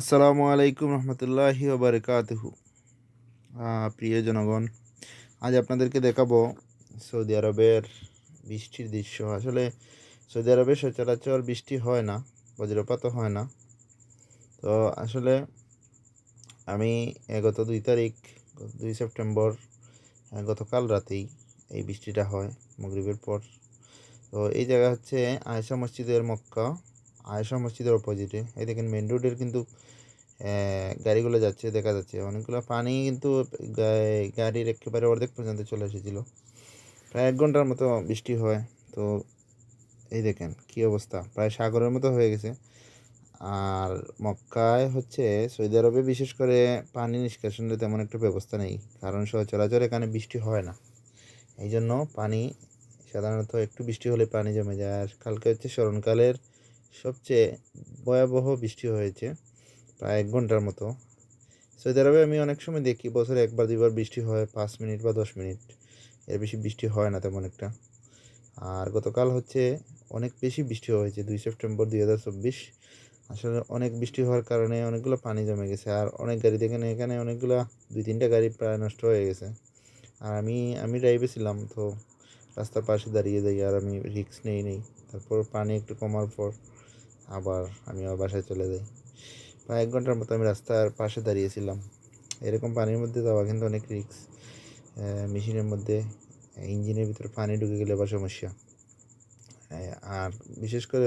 আসসালামু আলাইকুম রহমতুল্লাহি বারকাতহু প্রিয় জনগণ, আজ আপনাদেরকে দেখাবো সৌদি আরবের বৃষ্টির দৃশ্য। আসলে সৌদি আরবে সচরাচর বৃষ্টি হয় না, বজ্রপাতও হয় না। তো আসলে আমি গত দুই তারিখ, দুই সেপ্টেম্বর গতকাল রাতেই এই বৃষ্টিটা হয় মগরিবের পর। তো এই জায়গা হচ্ছে আয়সা মসজিদের মক্কা। আয়সা মসজিদের অপোজিটে এই দেখেন মেন রোডের কিন্তু গাড়িগুলো যাচ্ছে, দেখা যাচ্ছে। অনেকগুলো পানি কিন্তু গাড়ির একেবারে অর্ধেক পর্যন্ত চলে এসেছিল। প্রায় এক ঘণ্টার মতো বৃষ্টি হয়। তো এই দেখেন কি অবস্থা। প্রায় সাগরের মতো হয়ে গেছে। আর মক্কায় হচ্ছে সৌদি আরবে বিশেষ করে পানি নিষ্কাশনের তেমন একটা ব্যবস্থা নেই। কারণ সচরাচর এখানে বৃষ্টি হয় না। এই জন্য পানি সাধারণত একটু বৃষ্টি হলে পানি জমে যায়। আর কালকে হচ্ছে স্মরণকালের সবচেয়ে ভয়াবহ বৃষ্টি হয়েছে, প্রায় এক ঘণ্টার মতো। সৌদি আরবে আমি অনেক সময় দেখি, বছরে একবার, দুইবার বৃষ্টি হয়, পাঁচ মিনিট বা দশ মিনিট। এর বেশি বৃষ্টি হয় না তেমন একটা। আর গতকাল হচ্ছে অনেক বেশি বৃষ্টি হয়েছে, দুই সেপ্টেম্বর দুই হাজার চব্বিশ। আসলে অনেক বৃষ্টি হওয়ার কারণে অনেকগুলো পানি জমে গেছে, আর অনেক গাড়ি দেখেন এখানে অনেকগুলো, দুই তিনটা গাড়ি প্রায় নষ্ট হয়ে গেছে। আর আমি আমি ড্রাইভে ছিলাম, তো রাস্তার পাশে দাঁড়িয়ে যাই আর আমি রিক্স নেই নেই। তারপর পানি একটু কমার পর আবার আমি আমার বাসায় চলে যাই। প্রায় এক ঘণ্টার মতো আমি রাস্তার পাশে দাঁড়িয়েছিলাম। এরকম পানির মধ্যে যাওয়া কিন্তু অনেক রিক্স মেশিনের মধ্যে, ইঞ্জিনের ভিতরে পানি ঢুকে গেলে বা সমস্যা। আর বিশেষ করে